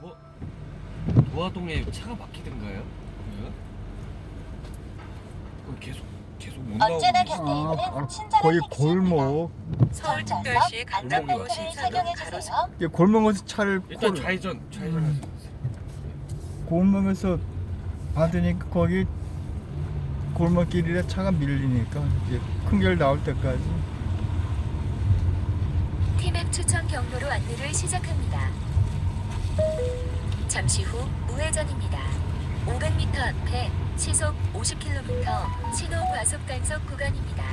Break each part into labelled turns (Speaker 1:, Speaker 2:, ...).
Speaker 1: 도, 도화동에 차가 막히던가요? 네. 그럼 계속 계속 못
Speaker 2: 언제나
Speaker 1: 나오고
Speaker 2: 곁에 있는
Speaker 3: 아, 아,
Speaker 2: 친절한 택시입니다.
Speaker 3: 골목
Speaker 4: 서울특별시
Speaker 2: 안전벨트를
Speaker 1: 골목이요.
Speaker 4: 신사동
Speaker 2: 착용해 주세요.
Speaker 3: 이 골목에서 차를
Speaker 1: 일단
Speaker 3: 골-
Speaker 1: 좌회전 좌회전
Speaker 3: 음.
Speaker 1: 하세요.
Speaker 3: 골목에서 받으니까 거기 골목길이라 차가 밀리니까 이제 큰결 나올 때까지
Speaker 5: 티맵 추천 경로로 안내를 시작합니다. 잠시 후 우회전입니다. 500m 앞에 시속 50km 신호 과속 단속 구간입니다.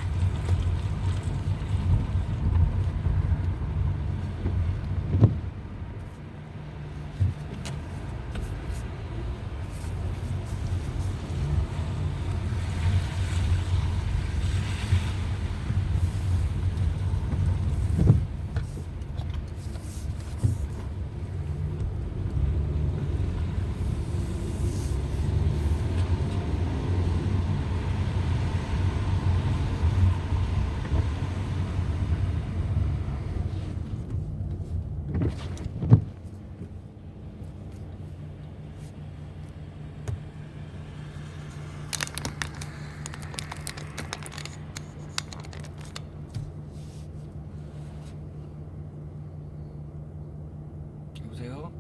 Speaker 1: 여보세요?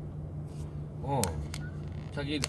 Speaker 1: 어. 자기